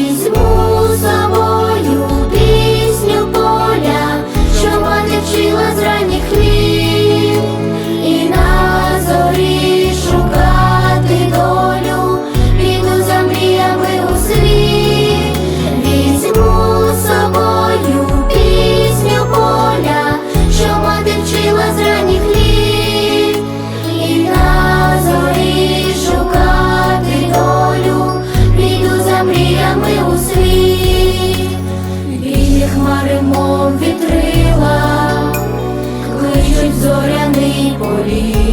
візьму з собою пісню поля, що мати вчила з ранніх літ і на зорі шукати долю, піду за мріями у світ, візьму собою пісню поля, що мати вчила з ранніх літ. зоряний політ.